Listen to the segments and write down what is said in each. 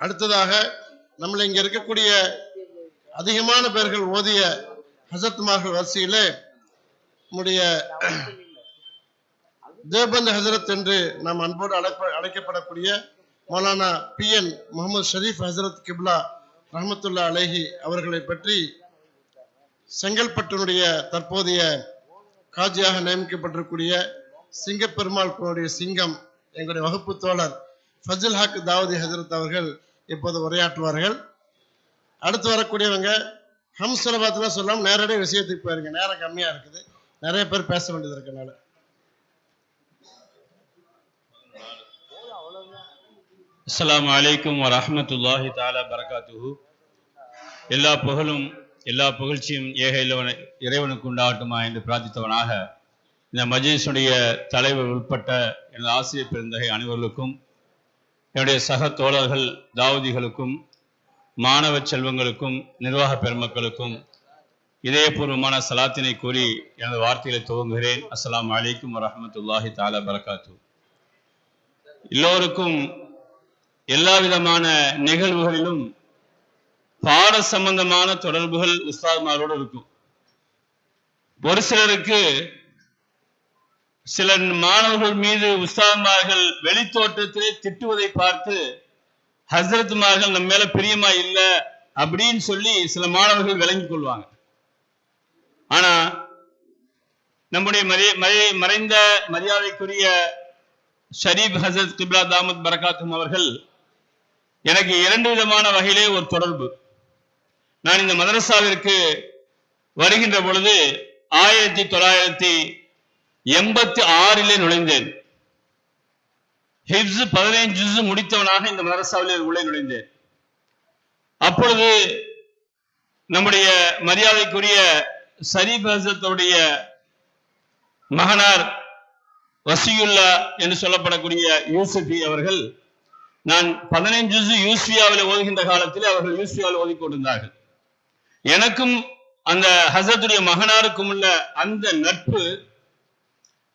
அடுத்ததாக நம்மள இங்க இருக்கக்கூடிய அதிகமான பேர்கள் ஓதிய ஹசரத்மார்கள் வரிசையிலே நம்முடைய தேவபந்த் ஹசரத் என்று நாம் அன்போடு அழைப்ப அழைக்கப்படக்கூடிய மௌலானா பி என் முகமது ஷரீஃப் ஹசரத் கிப்லா ரஹமத்துல்லா அலேஹி அவர்களை பற்றி செங்கல்பட்டினுடைய தற்போதைய காஜியாக நியமிக்கப்பட்டிருக்கூடிய சிங்கப்பெருமாள் சிங்கம் எங்களுடைய வகுப்பு தோழர் ஃபஜுல் ஹாக் தாவதி ஹசரத் அவர்கள் இப்போது உரையாற்றுவார்கள். அடுத்து வரக்கூடியவங்க ஹம்சலபாத்லாம் சொல்லாம நேரடியாக விஷயத்துக்கு போயிருங்க. நேரம் கம்மியாக இருக்குது. நிறைய பேர் பேச வேண்டியது இருக்கனால. அஸ்லாம் வலைக்கம் வரமத்துல்லாஹி தாலா பரகாத்துஹு. எல்லா புகழும் எல்லா புகழ்ச்சியும் ஏக இறைவன இறைவனுக்கு உண்டாகட்டுமா என்று பிரார்த்தித்தவனாக இந்த மஜீஸுடைய தலைவர் உட்பட்ட எனது ஆசிரியர் பெருந்தகை அனைவர்களுக்கும் என்னுடைய சக தோழர்கள் தாவூதிகளுக்கும் மாணவ செல்வங்களுக்கும் நிர்வாக பெருமக்களுக்கும் இதயபூர்வமான சலாத்தினை கூறி எனது வார்த்தைகளை துவங்குகிறேன். அஸ்லாம் அலைக்கும் வரமத்துல்லாஹி தாலா பரகாத்து எல்லோருக்கும் எல்லா விதமான நிகழ்வுகளிலும் பாட சம்பந்தமான தொடர்புகள் உஸ்தாதுமாரோடு இருக்கும். ஒரு சிலருக்கு சில மாணவர்கள் மீது உஸ்தாத்மார்கள் வெளித்தோற்றத்திலே திட்டுவதை பார்த்து ஹசரத்மார்கள் நம்ம மேல பிரியமா இல்ல? அப்படின்னு சொல்லி சில மாணவர்கள் விளங்கிக் கொள்வாங்க. ஆனா நம்முடைய மறை மறை- மறைந்த மரியாதைக்குரிய ஷரீப் ஹசரத் கிப்லா தாமத் பரகாத்தும் அவர்கள் எனக்கு இரண்டு விதமான வகையிலே ஒரு தொடர்பு. நான் இந்த மதரசாவிற்கு வருகின்ற பொழுது ஆயிரத்தி தொள்ளாயிரத்தி எண்பத்தி ஆறிலே நுழைந்தேன். ஹிப்ஸ் பதினைஞ்சு ஜுஸ் முடித்தவனாக இந்த மதரசாவிலே உள்ளே நுழைந்தேன். அப்பொழுது நம்முடைய மரியாதைக்குரிய ஷரீப் மகனார் வசியுல்லா என்று சொல்லப்படக்கூடிய யூசுஃபி அவர்கள் நான் பதினைஞ்சு யூஸ்பியாவில் ஓதுகின்ற காலத்தில் அவர்கள் யூஸ்பியாவில் ஓதிக் கொண்டிருந்தார்கள். எனக்கும் அந்த ஹசத்துடைய மகனாருக்கும் உள்ள அந்த நட்பு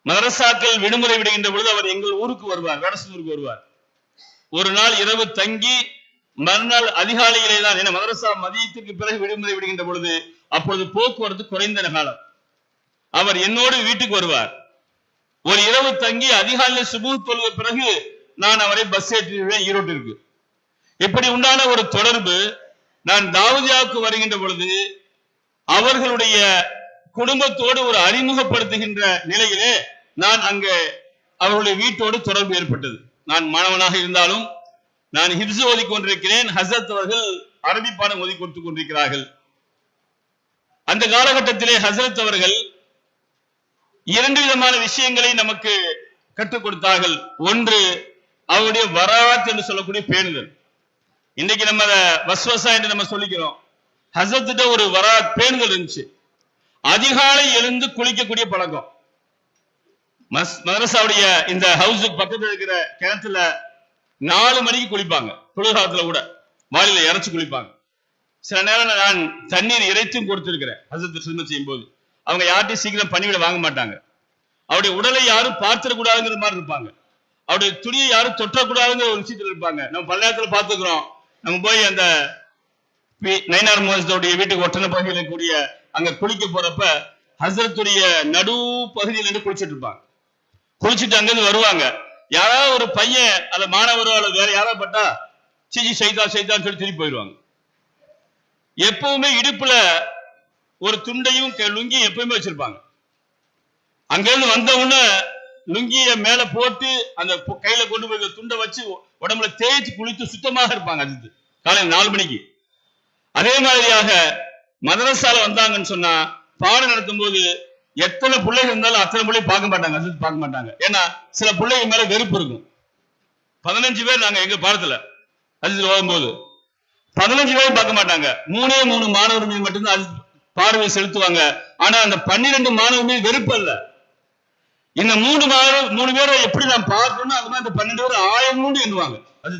மதரசாக்கள் விடுமுறை விடுகின்ற பொழுது அவர் எங்கள் ஊருக்கு வருவார் வேடசூருக்கு வருவார். ஒரு நாள் இரவு தங்கி மறுநாள் அதிகாலையிலே தான் என மதரசா மதியத்துக்கு பிறகு விடுமுறை விடுகின்ற பொழுது அப்பொழுது போக்குவரத்து குறைந்த காலம். அவர் என்னோடு வீட்டுக்கு வருவார். ஒரு இரவு தங்கி அதிகாலையில் சுபு தொழுத பிறகு நான் அவரை பஸ் ஏற்றிடுவேன் ஈரோட்டிற்கு. இப்படி உண்டான ஒரு தொடர்பு நான் தாவூதியாவுக்கு வருகின்ற பொழுது அவர்களுடைய குடும்பத்தோடு ஒரு அறிமுகப்படுத்துகின்ற நிலையிலே நான் அங்கே அவருடைய வீட்டோடு தொடர்பு ஏற்பட்டது. நான் மாணவனாக இருந்தாலும் நான் ஹிப்ஸ் ஓதிக் கொண்டிருக்கிறேன். ஹசரத் அவர்கள் அரபி பாடம் ஓதி கொடுத்துக் கொண்டிருக்கிறார்கள். அந்த காலகட்டத்திலே ஹசரத் அவர்கள் இரண்டு விதமான விஷயங்களை நமக்கு கற்றுக் கொடுத்தார்கள். ஒன்று அவருடைய வராத் என்று சொல்லக்கூடிய பேணுதல் இன்னைக்கு நம்ம அதை வஸ்வசா என்று நம்ம சொல்லிக்கிறோம். ஹசரத்திட்ட ஒரு வராத் பேணுதல் இருந்துச்சு. அதிகாலை எழுந்து குளிக்கக்கூடிய பழக்கம். மஸ் மதரசாவுடைய இந்த ஹவுஸுக்கு பக்கத்துல இருக்கிற கிணத்துல நாலு மணிக்கு குளிப்பாங்க. குளிர்காலத்துல கூட. மாலையில இறைச்சு குளிப்பாங்க. சில நேரம் நான் தண்ணீர் இறைத்தும் கொடுத்திருக்கிறேன். ஹசரத் செய்யும் போது அவங்க யார்ட்டையும் சீக்கிரம் பணிவிட வாங்க மாட்டாங்க. அவருடைய உடலை யாரும் பார்த்திடக்கூடாதுங்கிற மாதிரி இருப்பாங்க. அவருடைய துணியை யாரும் தொட்டக்கூடாதுங்கிற ஒரு விஷயத்துல இருப்பாங்க. நம்ம பல்லாயத்துல பார்த்துக்கிறோம். நம்ம போய் அந்த நைனார் நயினார் மோசத்துடைய வீட்டுக்கு ஒட்டன பகுதியில் இருக்கக்கூடிய அங்க குளிக்க போறப்ப ஹசரத்துடைய நடு பகுதியில் நின்று குளிச்சிட்டு இருப்பாங்க. குளிச்சுட்டு அங்கிருந்து வருவாங்க. யாராவது ஒரு பையன் அல்ல மாணவரோ அல்லது வேற யாராவது பட்டா சிஜி சைதா சைதான்னு சொல்லி திருப்பி போயிடுவாங்க. எப்பவுமே இடுப்புல ஒரு துண்டையும் லுங்கியும் எப்பவுமே வச்சிருப்பாங்க. அங்கிருந்து வந்த உடனே லுங்கிய மேல போட்டு அந்த கையில கொண்டு போய் துண்டை வச்சு உடம்புல தேய்ச்சி குளித்து சுத்தமாக இருப்பாங்க. அது காலையில் நாலு மணிக்கு. அதே மாதிரியாக மதரசால வந்தாங்கன்னு சொன்னா பாடம் நடத்தும் போது எத்தனை பிள்ளைகள் இருந்தாலும் அத்தனை பிள்ளை பார்க்க மாட்டாங்க அது பார்க்க மாட்டாங்க. ஏன்னா சில பிள்ளைங்க மேல வெறுப்பு இருக்கும். பதினஞ்சு பேர் நாங்க எங்க பாடத்துல அது ஓதும்போது. பதினஞ்சு பேரும் பார்க்க மாட்டாங்க. மூணே மூணு மாணவர் மீது மட்டும்தான் அது பார்வை செலுத்துவாங்க. ஆனா அந்த பன்னிரெண்டு மாணவர் மீது வெறுப்பு அல்ல. இந்த மூணு மாணவர் மூணு பேரை எப்படி நான் பார்க்கணும் அது மாதிரி அந்த பன்னெண்டு பேர் ஆயிரம்னு எண்ணுவாங்க. அது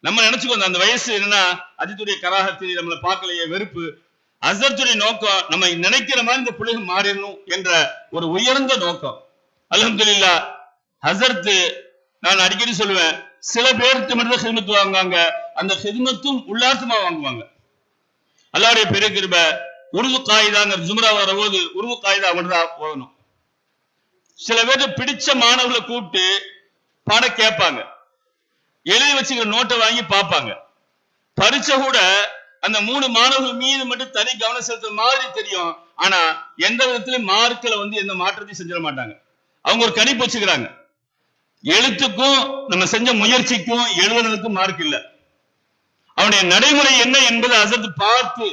நம்ம நினைச்சுக்கோ அந்த வயசு என்னன்னா அஜித்துடைய கராகத்தில் நம்மளை பார்க்கலையே வெறுப்பு. அசத்துடைய நோக்கம் நம்ம நினைக்கிற மாதிரி இந்த பிள்ளைகள் மாறிடணும் என்ற ஒரு உயர்ந்த நோக்கம். அல்ஹம்துலில்லாஹ் ஹசரத்து நான் அடிக்கடி சொல்லுவேன் சில பேருக்கு மட்டும் தான் வாங்குவாங்க. அந்த ஹிதமத்தும் உல்லாசமா வாங்குவாங்க. அல்லாவுடைய பெரிய கிருப உருது காயிதாங்கிற ஜும்ரா வரும்போது உருவு காயிதா மட்டும் போகணும் சில பேர்ட்ட பிடிச்ச மாணவர்களை கூப்பிட்டு பாடம் கேட்பாங்க. எழுதி வச்சுக்கிற நோட்டை வாங்கி பார்ப்பாங்க. பரிச்ச கூட அந்த மூணு மாணவர்கள் மீது மட்டும் தனி கவனம் செலுத்துற மாதிரி தெரியும். ஆனா எந்த விதத்திலும் மார்க்கில் வந்து எந்த மாற்றத்தையும் செஞ்சிட மாட்டாங்க. அவங்க ஒரு கணிப்பு வச்சுக்கிறாங்க. எழுத்துக்கும் நம்ம செஞ்ச முயற்சிக்கும் எழுதுனதுக்கும் மார்க் இல்ல. அவனுடைய நடைமுறை என்ன என்பதை அசத்து பார்த்து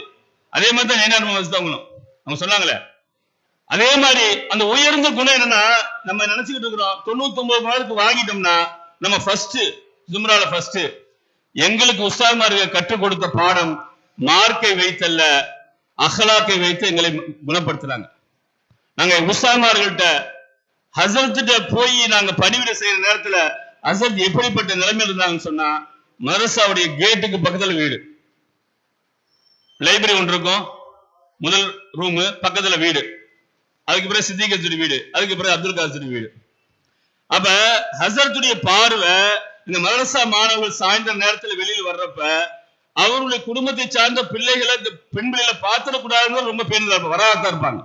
அதே மாதிரி தான் நேனார் அவங்க சொன்னாங்களே அதே மாதிரி அந்த உயர்ந்த குணம் என்னன்னா நம்ம நினைச்சுக்கிட்டு இருக்கிறோம் தொண்ணூத்தி ஒன்பது மார்க்கு வாங்கிட்டோம்னா நம்ம ஃபர்ஸ்ட் ஜும்ரால ஃபர்ஸ்ட் எங்களுக்கு உஸ்தாத்மார்கள் கற்றுக் கொடுத்த பாடம் மார்க்கை வைத்தல்ல அகலாக்கை வைத்து எங்களை குணப்படுத்துறாங்க. நாங்க உஸ்தாத்மார்கள்ட்ட ஹசரத்திட்ட போய் நாங்க பணிவிட செய்யற நேரத்துல ஹசரத் எப்படிப்பட்ட நிலைமையில் இருந்தாங்கன்னு சொன்னா மதரசாவுடைய கேட்டுக்கு பக்கத்துல வீடு. லைப்ரரி ஒன்று இருக்கும். முதல் ரூம் பக்கத்துல வீடு. அதுக்கு பிறகு சித்திகத்துடைய வீடு. அதுக்கு பிறகு அப்துல் காசருடைய வீடு. அப்ப ஹசரத்துடைய பார்வை இந்த மதரசா மாணவர்கள் சாயந்தர நேரத்துல வெளியில் வர்றப்ப அவருடைய குடும்பத்தை சார்ந்த பிள்ளைகளை இந்த பெண் பிள்ளைகளை பார்த்துடக்கூடாதுன்னு ரொம்ப பேருந்தா வராதான் இருப்பாங்க.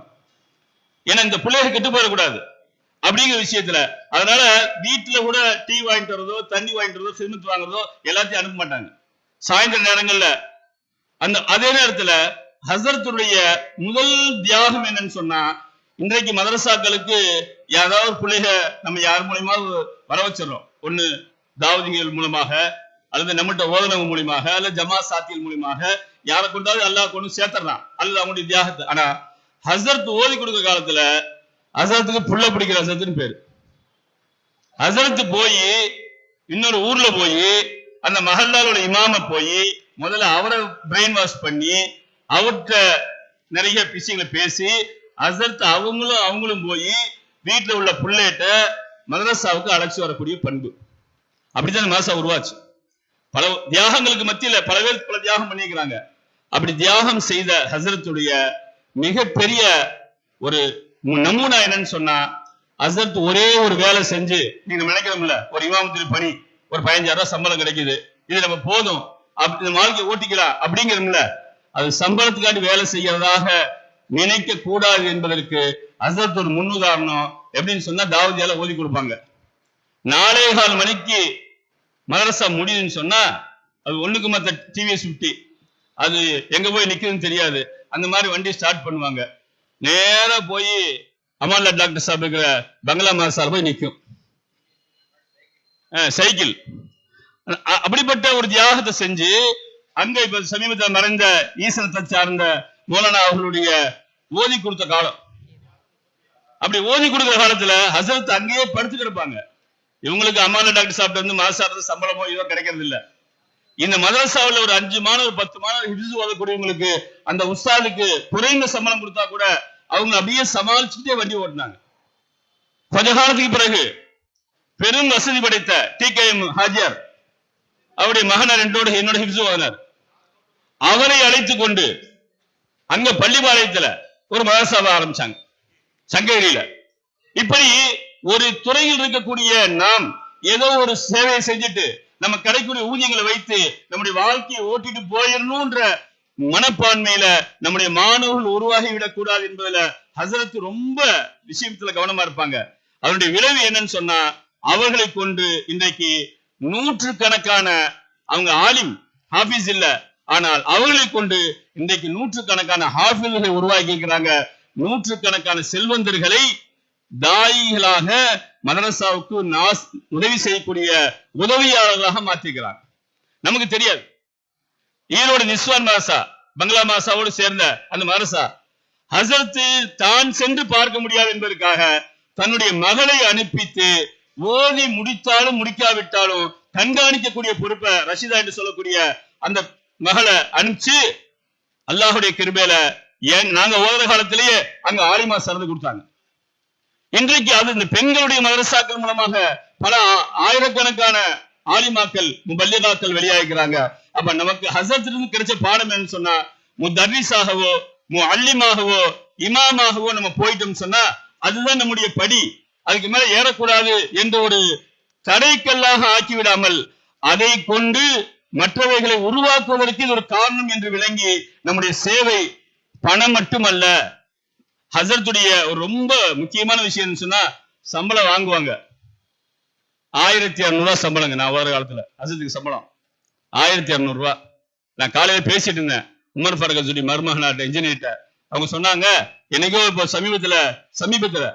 ஏன்னா இந்த பிள்ளைகள் கெட்டு போயிடக்கூடாது. அப்படிங்கிற விஷயத்துல. அதனால வீட்டுல கூட டீ வாங்கிட்டு வரதோ தண்ணி வாங்கிட்டு வரதோ சிமெண்ட் வாங்குறதோ எல்லாத்தையும் அனுப்ப மாட்டாங்க. சாயந்தர நேரங்கள்ல. அந்த அதே நேரத்துல ஹசரத்துடைய முதல் தியாகம் என்னன்னு சொன்னா இன்றைக்கு மதரசாக்களுக்கு ஏதாவது பிள்ளைக நம்ம யார் மூலியமா வர வச்சிடறோம். ஒண்ணு தாவதிகள் மூலமாக அல்லது நம்மகிட்ட ஓதனவு மூலியமாக அல்லது ஜமா சாத்தியல் மூலியமாக யாரை கொண்டாவது அல்லாஹ் கொண்டு சேர்த்துறான். அல்ல அவனுடைய தியாகத்தை. ஆனா ஹசரத் ஓதி கொடுக்கிற காலத்துல ஹசரத்துக்கு புள்ள பிடிக்கிற ஹசரத்துன்னு பேரு. ஹசரத்து போய் இன்னொரு ஊர்ல போய் அந்த மஹல்லாலோட இமாம போய் முதல்ல அவரை பிரெயின் வாஷ் பண்ணி அவர்கிட்ட நிறைய விஷயங்களை பேசி அசர்த்து அவங்களும் அவங்களும் போய் வீட்டுல உள்ள பிள்ளைகிட்ட மதரசாவுக்கு அழைச்சி வரக்கூடிய பண்பு. அப்படித்தான் மதரசா உருவாச்சு. பல தியாகங்களுக்கு மத்தியில பல பேர் பல தியாகம் பண்ணிக்கிறாங்க அப்படி தியாகம் செய்த ஹசரத்துடைய மிகப்பெரிய ஒரு நமூனா என்னன்னு சொன்னா ஹசரத் ஒரே ஒரு வேலை செஞ்சு நீங்க நினைக்கிறோம்ல ஒரு இமாமத்தில் பணி ஒரு பதினஞ்சாயிரம் ரூபாய் சம்பளம் கிடைக்குது. இது நம்ம போதும். அப்படி இந்த வாழ்க்கை ஓட்டிக்கலாம் அப்படிங்கிறோம்ல. அது சம்பளத்துக்காண்டி வேலை செய்யறதாக நினைக்க கூடாது என்பதற்கு ஹசரத் ஒரு முன்னுதாரணம் எப்படின்னு சொன்னா தாவதியால ஓதி கொடுப்பாங்க. நாலே கால் மணிக்கு மதரசா முடியுதுன்னு சொன்னா அது ஒண்ணுக்கு மத்த டிவிஎஸ் ஃபிஃப்டி அது எங்க போய் நிக்குதுன்னு தெரியாது. அந்த மாதிரி வண்டி ஸ்டார்ட் பண்ணுவாங்க. நேரா போய் அமான்லா டாக்டர் சாப் இருக்கிற பங்களா மதரசால போய் நிக்கும். அஹ், சைக்கிள். அப்படிப்பட்ட ஒரு தியாகத்தை செஞ்சு அங்க இப்ப சமீபத்தில் மறைந்த ஈசனத்தை சார்ந்த மோலனா அவர்களுடைய ஓதி கொடுத்த காலம். அப்படி ஓதி கொடுக்கிற காலத்துல ஹசரத் அங்கேயே படுத்து கிடப்பாங்க இவங்களுக்கு அம்மால டாக்டர் சாப்பிட்டு வந்து மாசாரது சம்பளமோ இதோ கிடைக்கிறது இல்ல. இந்த மதரசாவுல ஒரு அஞ்சு மாணவர் பத்து மாணவர் ஹிப்ஸ் ஓதக்கூடியவங்களுக்கு அந்த உஸ்தாதுக்கு குறைந்த சம்பளம் கொடுத்தா கூட அவங்க அப்படியே சமாளிச்சுட்டே வண்டி ஓட்டினாங்க. கொஞ்ச காலத்துக்கு பிறகு பெரும் வசதி படைத்த டி கே எம் ஹாஜியார் அவருடைய மகனார் என்னோட என்னோட ஹிப்ஸ் ஓதினார். அவரை அழைத்துக் கொண்டு அங்க பள்ளிபாளையத்துல ஒரு மதரசாவை ஆரம்பிச்சாங்க. சங்ககிரியில. இப்படி ஒரு துறையில் இருக்கக்கூடிய நாம் ஏதோ ஒரு சேவையை செஞ்சுட்டு நம்ம கிடைக்கூடிய ஊதியங்களை வைத்து நம்முடைய வாழ்க்கையை ஓட்டிட்டு போயிடணும்ன்ற மனப்பான்மையில நம்முடைய மாணவர்கள் உருவாகி விடக்கூடாது என்பதுல ஹசரத் ரொம்ப விஷயத்துல கவனமா இருப்பாங்க. அதனுடைய விளைவு என்னன்னு சொன்னா அவர்களை கொண்டு இன்றைக்கு நூற்றுக்கணக்கான அவங்க ஆலிம் ஹாபிஸ் இல்ல ஆனால் அவர்களை கொண்டு இன்றைக்கு நூற்று கணக்கான ஹாஃபில்களை உருவாக்கி இருக்கிறாங்க நூற்று கணக்கான செல்வந்தர்களை தாயிகளாக மதரசாவுக்கு நாஸ் உதவி செய்யக்கூடிய உதவியாளர்களாக மாற்றிக்கிறார் நமக்கு தெரியாது. ஈரோடு நிஸ்வான் மதரசா பங்களா மாசாவோடு சேர்ந்த அந்த மதரசா ஹசரத்து தான் சென்று பார்க்க முடியாது என்பதற்காக தன்னுடைய மகளை அனுப்பித்து ஓதி முடித்தாலும் முடிக்காவிட்டாலும் கண்காணிக்கக்கூடிய பொறுப்பை ரஷிதா என்று சொல்லக்கூடிய அந்த மகளை அனுப்பிச்சு அல்லாஹுடைய கிருபையில ஏன் நாங்க ஓதுற காலத்திலேயே அங்க ஆலிமா சரந்து கொடுத்தாங்க. இன்றைக்கு அது இந்த பெண்களுடைய மதரசாக்கள் மூலமாக பல ஆயிரக்கணக்கான ஆலிமாக்கள் முபல்லிகாக்கள் வெளியாகிறாங்க. அப்ப நமக்கு ஹசரத்திலிருந்து கிடைச்ச பாடம் என்னன்னு சொன்னா முதர்ரிஸாகவோ மு அல்லிமாகவோ இமாமாகவோ நம்ம போயிட்டோம் சொன்னா அதுதான் நம்முடைய படி. அதுக்கு மேல ஏறக்கூடாது என்ற ஒரு தடைக்கல்லாக ஆக்கிவிடாமல் அதை கொண்டு மற்றவைகளை உருவாக்குவதற்கு இது ஒரு காரணம் என்று விளங்கி நம்முடைய சேவை பணம் மட்டுமல்ல ஹசரத்துடைய ஒரு ரொம்ப முக்கியமான விஷயம் சொன்னா சம்பளம் வாங்குவாங்க. ஆயிரத்தி இரநூறுவா சம்பளங்க நான் வர காலத்துல ஹசரத்துக்கு சம்பளம். ஆயிரத்தி இரநூறுவா நான் காலையில பேசிட்டு இருந்தேன். உமர் ஃபரக சொல்லி மருமகனாட்ட இன்ஜினியர்கிட்ட அவங்க சொன்னாங்க என்னைக்கோ இப்போ சமீபத்துல சமீபத்துல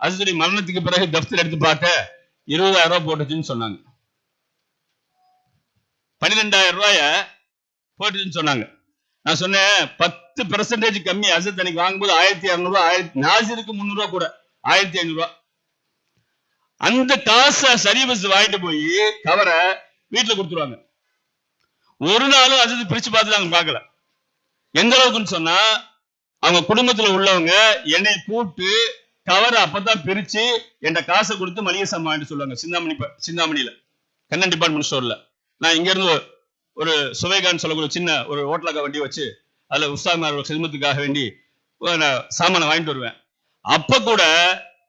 அசுடைய மரணத்துக்கு பிறகு தப்தர் எடுத்து பார்க்க இருபதாயிரம் ரூபாய் போட்டுச்சுன்னு சொன்னாங்க. பன்னிரெண்டாயிரம் ரூபாய போட்டுச்சுன்னு சொன்னாங்க. நான் சொன்னேன் பத்து பெர்சன்டேஜ் கம்மி. அசத் அன்னைக்கு வாங்கும்போது ஆயிரத்தி இரநூறுவா ஆயிரத்தி நாசிருக்கு முந்நூறுவா கூட. ஆயிரத்தி ஐநூறுவா. அந்த காசை சர்வீஸ் வாங்கிட்டு போய் கவரை வீட்டுல கொடுத்துருவாங்க. ஒரு நாளும் அஜித் பிரிச்சு பார்த்து நாங்க பார்க்கல. எந்த அளவுக்குன்னு சொன்னா அவங்க குடும்பத்துல உள்ளவங்க என்னை கூப்பிட்டு கவரை அப்பதான் பிரிச்சு என்கிட்ட காசை கொடுத்து மளிகை சாமான் சொல்லுவாங்க. சிந்தாமணி சிந்தாமணியில. கண்ணன் டிபார்ட்மெண்ட் ஸ்டோர்ல நான் இங்க இருந்து ஒரு- சுவைகான்னு சொல்லக்கூடிய சின்ன ஒரு ஓட்டலக்கா வண்டி வச்சு அதுல உஸ்தாமார் சிதமத்துக்காக வேண்டி நான் சாமானை வாங்கிட்டு வருவேன். அப்ப கூட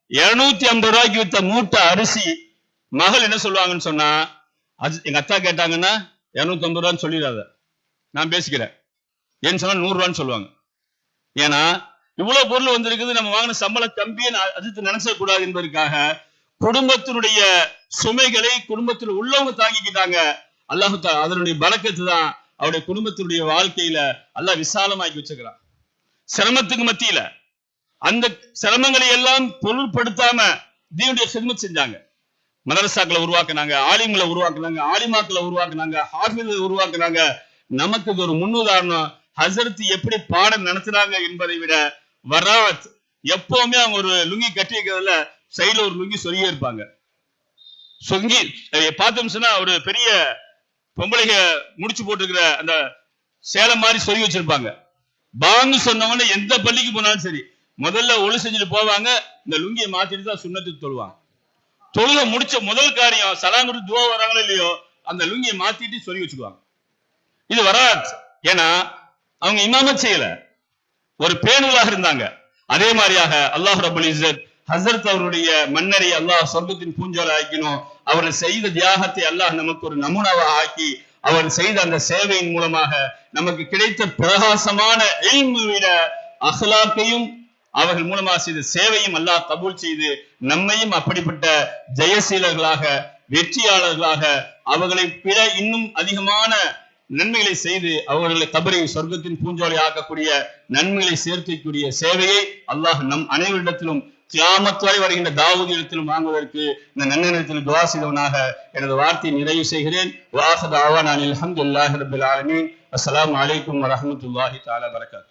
இருநூத்தி ஐம்பது ரூபாய்க்கு வித்த மூட்டை அரிசி மகள் என்ன சொல்லுவாங்கன்னு சொன்னா அது எங்க அத்தா கேட்டாங்கன்னா இரநூத்தி ஐம்பது ரூபான்னு சொல்லிடாத. நான் பேசிக்கிறேன். ஏன்னு சொன்னா நூறு ரூபான்னு சொல்லுவாங்க. ஏன்னா இவ்வளவு பொருள் வந்திருக்குது நம்ம வாங்கின சம்பள தம்பியை அஜித்து நினைச்ச என்பதற்காக குடும்பத்தினுடைய சுமைகளை குடும்பத்தில் உள்ளவங்க தாங்கிக்கிட்டாங்க. அல்லாஹு அதனுடைய பலக்கத்து தான் அவருடைய குடும்பத்தினுடைய வாழ்க்கையில அல்லாஹ் விசாலமாக்கி வச்சுக்கிறான் சிரமத்துக்கு மத்தியில அந்த சிரமங்களை எல்லாம் பொருள்படுத்தாம தீனுடைய சிரமம் செஞ்சாங்க. மதரசாக்களை உருவாக்குனாங்க ஆலிம்களை உருவாக்குனாங்க ஆலிமாக்களை உருவாக்குனாங்க ஹாஃபிதை உருவாக்குனாங்க. நமக்கு இது ஒரு முன்னுதாரணம் ஹசரத் எப்படி பாடம் நடத்துனாங்க என்பதை விட வராத் எப்பவுமே அவங்க ஒரு லுங்கி கட்டி இருக்கிறதுல சைடுல ஒரு லுங்கி சொருகி இருப்பாங்க. சொங்கி அஹ் பார்த்தோம் சொன்னா ஒரு பெரிய பொம்பளைக முடிச்சு போட்டிருக்கிற அந்த சேலை மாதிரி சொல்லி வச்சிருப்பாங்க. பாங்கு சொன்னவங்க எந்த பள்ளிக்கு போனாலும் சரி முதல்ல ஒளி செஞ்சுட்டு போவாங்க இந்த லுங்கியை மாத்திட்டு தான் சுண்ணத்துக்கு தொழுவாங்க. தொழுக முடிச்ச முதல் காரியம் சலாம் கொடுத்து துவா வராங்களோ இல்லையோ அந்த லுங்கியை மாத்திட்டு சொல்லி வச்சுக்குவாங்க. இது வராது. ஏன்னா அவங்க இமாமத் செய்யல. ஒரு பேணுவலாக இருந்தாங்க. அதே மாதிரியாக அல்லாஹ் ரபுல் இசத் ஹசரத் அவருடைய மன்னரை அல்லாஹ் சொர்க்கத்தின் பூஞ்சோலை ஆக்கணும் அவர் செய்த தியாகத்தை அல்லாஹ் நமக்கு ஒரு நமுனாவாக ஆக்கி அவர் செய்த அந்த சேவையின் மூலமாக நமக்கு கிடைத்த பிரகாசமான விட அகலாக்கையும் அவர்கள் மூலமாக செய்த சேவையும் அல்லாஹ் கபூல் செய்து நம்மையும் அப்படிப்பட்ட ஜெயசீலர்களாக வெற்றியாளர்களாக அவர்களை பிற இன்னும் அதிகமான நன்மைகளை செய்து அவர்களை கபரை சொர்க்கத்தின் பூஞ்சோலை ஆக்கக்கூடிய நன்மைகளை சேர்க்கக்கூடிய சேவையை அல்லாஹ் நம் அனைவரிடத்திலும் கியாமத் வரை வருகின்ற தாவூதி இடத்திலும் வாங்குவதற்கு இந்த நன்னெண்ணத்தில் துவா செய்தவனாக எனது வார்த்தையை நிறைவு செய்கிறேன். வாஹத் ஆவான் அல்ஹம்துலில்லாஹி ரபில் ஆலமீன். அஸ்லாம் வலைக்கம் வரமத்துல்லாஹி தாலா வரகாத்